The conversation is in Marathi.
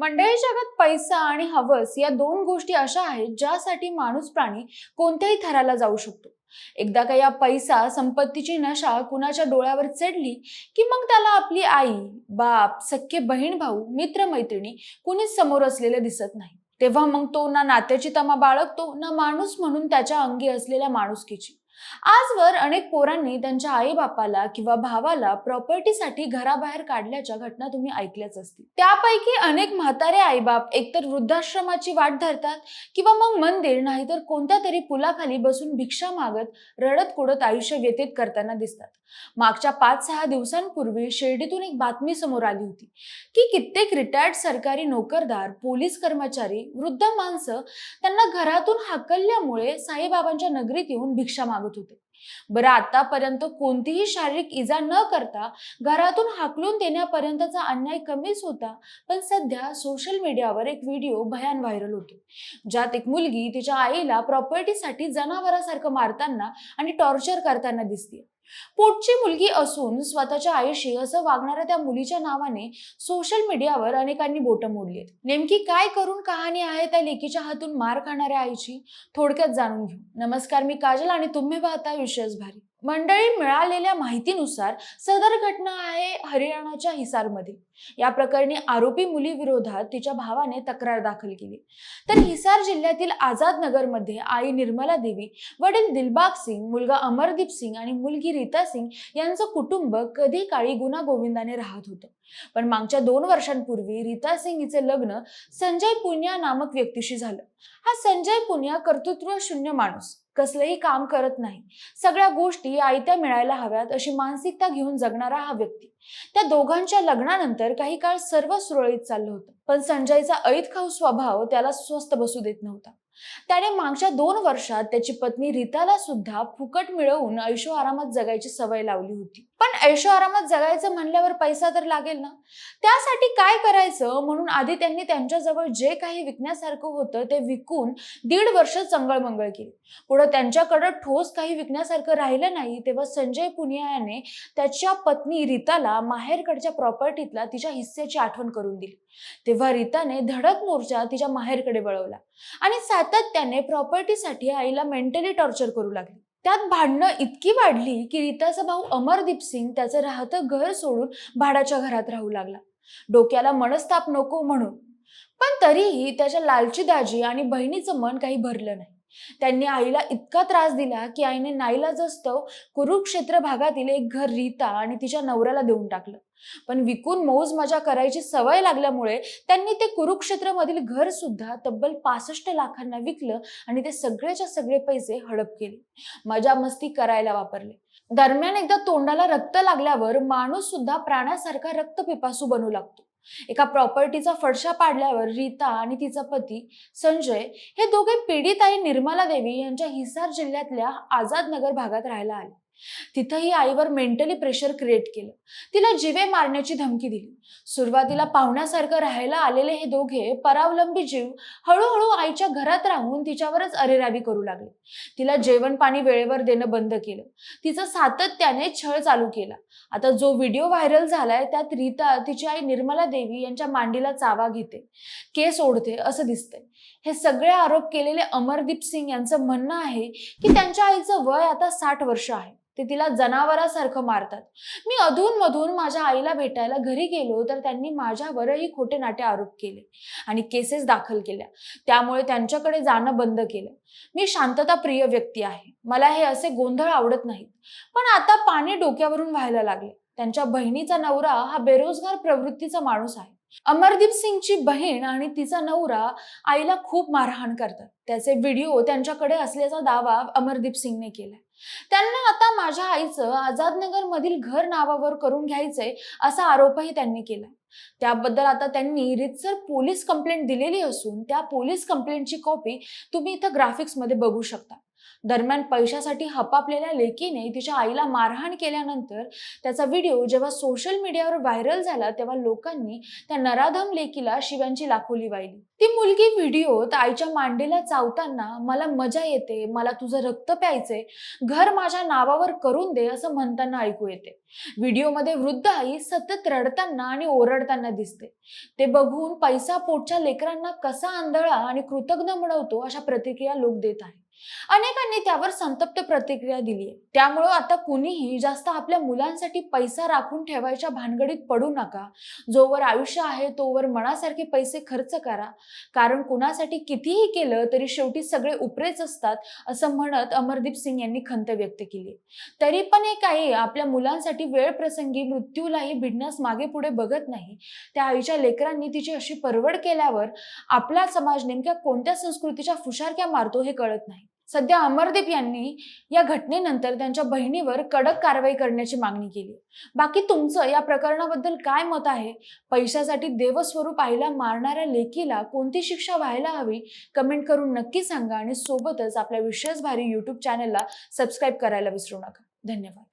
मंडळी जगात पैसा आणि हवस या दोन गोष्टी अशा आहेत ज्यासाठी माणूस प्राणी कोणत्याही थराला जाऊ शकतो. एकदा का या पैसा संपत्तीची नशा कुणाच्या डोळ्यावर चढली की मग त्याला आपली आई बाप सख्खे बहीण भाऊ मित्रमैत्रिणी कुणीच समोर असलेले दिसत नाही. तेव्हा मग तो ना नात्याची तमा बाळगतो ना माणूस म्हणून त्याच्या अंगी असलेल्या माणुसकीची. आजवर अनेक पोरांनी त्यांच्या आई बापाला किंवा भावाला प्रॉपर्टीसाठी घराबाहेर काढल्याच्या घटना तुम्ही ऐकल्याच असतील. त्यापैकी अनेक म्हातारे आईबाप एकतर वृद्धाश्रमाची वाट धरतात किंवा मग मंदिर नाहीतर कोणत्या तरी पुलाखाली बसून भिक्षा मागत रडत कुडत आयुष्य व्यतीत करताना दिसतात. मागच्या पाच सहा दिवसांपूर्वी शिर्डीतून एक बातमी समोर आली होती की कित्येक रिटायर्ड सरकारी नोकरदार पोलीस कर्मचारी वृद्ध माणसं त्यांना घरातून हाकलल्यामुळे साईबाबांच्या नगरीत येऊन भिक्षा मागत होते बरं आतापर्यंत कोणतीही शारीरिक इजा न करता घरातून हाकलून देण्यापर्यंतचा अन्याय कमीच होता पण सध्या सोशल मीडियावर एक व्हिडिओ भयान व्हायरल होतो. ज्यात एक मुलगी तिच्या आईला प्रॉपर्टीसाठी जनावरासारखं मारताना आणि टॉर्चर करताना दिसते पोटची मुलगी असून स्वतःच्या आईशी असं वागणाऱ्या त्या मुलीच्या नावाने सोशल मीडियावर अनेकांनी बोटं मोडली आहेत नेमकी काय करून कहाणी आहे त्या लेकीच्या हातून मार खाणाऱ्या आईची? थोडक्यात जाणून घेऊ. नमस्कार मी काजल आणि तुम्ही पाहता विशेष भारी मंडळी मिळालेल्या माहितीनुसार सदर घटना आहे हरियाणाच्या हिसारमध्ये. या प्रकरणी आरोपी मुलीविरोधात तिच्या भावाने तक्रार दाखल केली. तर हिसार जिल्ह्यातील आझाद नगरमध्ये आई निर्मला देवी वडील दिलबाग सिंग मुलगा अमरदीप सिंग आणि मुलगी रीता सिंग यांचं कुटुंब कधी काळी गुणागोविंदाने राहत होतं. पण मागच्या दोन वर्षांपूर्वी रीता सिंग हिचे लग्न संजय पुनिया नामक व्यक्तीशी झालं. हा संजय पुनिया कर्तृत्व शून्य माणूस कसलंही काम करत नाही. सगळ्या गोष्टी आयत्या मिळायला हव्यात अशी मानसिकता घेऊन जगणारा हा व्यक्ती. त्या दोघांच्या लग्नानंतर काही काळ सर्व सुरळीत चाललं होतं. पण संजयचा ऐत खाऊ स्वभाव त्याला स्वस्थ बसू देत नव्हता. त्याने मागच्या दोन वर्षात त्याची पत्नी रीताला सुद्धा फुकट मिळवून ऐशो आरामात जगायची सवय लावली होती. पण ऐशो आरामात जगायचं म्हणल्यावर पैसा तर लागेल ना? त्यासाठी काय करायचं म्हणून आधी त्यांनी त्यांच्याजवळ जे काही विकण्यासारखं होतं ते विकून दीड वर्ष चंगळमंगळ केली. पुढे त्यांच्याकडं ठोस काही विकण्यासारखं राहिलं नाही तेव्हा संजय पुनिया याने त्याच्या पत्नी रीताला माहेरकडच्या प्रॉपर्टीतला तिच्या हिस्सेची आठवण करून दिली. तेव्हा रीताने धडक मोर्चा तिच्या माहेरकडे वळवला आणि सातत्याने प्रॉपर्टीसाठी आईला मेंटली टॉर्चर करू लागली. त्यात भांडणं इतकी वाढली की रीताचा भाऊ अमरदीप सिंग त्याचं राहतं घर सोडून भाडाच्या घरात राहू लागला. डोक्याला मनस्ताप नको म्हणून. पण तरीही त्याच्या लालची दाजी आणि बहिणीचं मन काही भरलं नाही. त्यांनी आईला इतका त्रास दिला की आईने नाईलाजस्तव कुरुक्षेत्र भागातील एक घर रीता आणि तिच्या नवऱ्याला देऊन टाकलं. पण विकून मौज मजा करायची सवय लागल्यामुळे त्यांनी ते कुरुक्षेत्रमधील घर सुद्धा तब्बल पासष्ट लाखांना विकलं आणि ते सगळेच्या सगळे पैसे हडप केले. मजा मस्ती करायला वापरले. दरम्यान एकदा तोंडाला रक्त लागल्यावर माणूस सुद्धा प्राण्यासारखा रक्त पिपासू बनू लागतो. एका प्रॉपर्टीचा फडशा पाडल्यावर रीता आणि तिचा पती संजय हे दोघे पीडित आई निर्मला देवी यांच्या हिसार जिल्ह्यातल्या आझाद नगर भागात राहायला आले. तिथंही आईवर मेंटली प्रेशर क्रिएट केलं. तिला जीवे मारण्याची धमकी दिली. सुरुवातीला पाहुण्यासारखं राहायला आलेले हे दोघे परावलंबी जीव हळूहळू आईच्या घरात राहून तिच्यावरच अरेरावी करू लागले. तिला जेवण पाणी वेळेवर देणं बंद केलं. तिचं सातत्याने छळ चालू केला. आता जो व्हिडिओ व्हायरल झालाय त्यात रीता तिची आई निर्मला देवी यांच्या मांडीला चावा घेते. केस ओढते असं दिसतंय. हे सगळे आरोप केलेले अमरदीप सिंग यांचं म्हणणं आहे की त्यांच्या आईचं वय आता साठ वर्ष आहे. ते तिला जनावरासारखं मारतात. मी अधून मधून माझ्या आईला भेटायला घरी गेलो तर त्यांनी माझ्यावरही खोटे नाटे आरोप केले आणि केसेस दाखल केल्या. त्यामुळे त्यांच्याकडे जाणं बंद केलं. मी शांतता प्रिय व्यक्ती आहे. मला हे असे गोंधळ आवडत नाहीत. पण आता पाणी डोक्यावरून व्हायला लागले. त्यांच्या बहिणीचा नवरा हा बेरोजगार प्रवृत्तीचा माणूस आहे. अमरदीप सिंगची बहीण आणि तिचा नवरा आईला खूप मारहाण करतात. त्याचे व्हिडिओ त्यांच्याकडे असल्याचा दावा अमरदीप सिंगने केलाय. त्यांना आता माझ्या आईचं आझादनगर मधील घर नावावर करून घ्यायचंय असा आरोपही त्यांनी केला त्याबद्दल आता त्यांनी रितसर पोलीस कंप्लेंट दिलेली असून त्या पोलीस कंप्लेंटची कॉपी तुम्ही इथं ग्राफिक्समध्ये बघू शकता. दरम्यान पैशासाठी हपापलेल्या लेकीने तिच्या आईला मारहाण केल्यानंतर त्याचा व्हिडिओ जेव्हा सोशल मीडियावर व्हायरल झाला तेव्हा लोकांनी त्या नराधम लेकीला शिव्यांची लाखोली वाहिली. ती मुलगी व्हिडिओत आईच्या मांडीला चावताना मला मजा येते मला तुझं रक्त प्यायचंय घर माझ्या नावावर करून दे असं म्हणताना ऐकू येते. व्हिडिओमध्ये वृद्ध आई सतत रडताना आणि ओरडताना दिसते. ते बघून पैसा पोटच्या लेकरांना कसा आंधळा आणि कृतज्ञ म्हणवतो अशा प्रतिक्रिया लोक देत आहेत. अनेकांनी त्यावर संतप्त प्रतिक्रिया दिली. आहे त्यामुळं आता कुणीही जास्त आपल्या मुलांसाठी पैसा राखून ठेवायच्या भानगडीत पडू नका. जोवर आयुष्य आहे तोवर मनासारखे पैसे खर्च करा. कारण कुणासाठी कितीही केलं तरी शेवटी सगळे उपरेच असतात असं म्हणत अमरदीप सिंग यांनी खंत व्यक्त केली. तरी पण एक आई आपल्या मुलांसाठी वेळ प्रसंगी मृत्यूलाही भिडण्यास मागे पुढे बघत नाही. त्या आईच्या लेकरांनी तिची अशी परवड केल्यावर आपला समाज नेमक्या कोणत्या संस्कृतीच्या फुशारक्या मारतो हे कळत नाही. सध्या अमरदीप यांनी या घटनेनंतर त्यांच्या बहिणीवर कडक कारवाई करण्याची मागणी केली. बाकी तुमचं या प्रकरणाबद्दल काय मत आहे? पैशासाठी देवस्वरूप आईला मारणाऱ्या लेकीला कोणती शिक्षा व्हायला हवी? कमेंट करून नक्की सांगा आणि सोबतच आपल्या विशेष भारी यूट्यूब चॅनलला सबस्क्राईब करायला विसरू नका. धन्यवाद.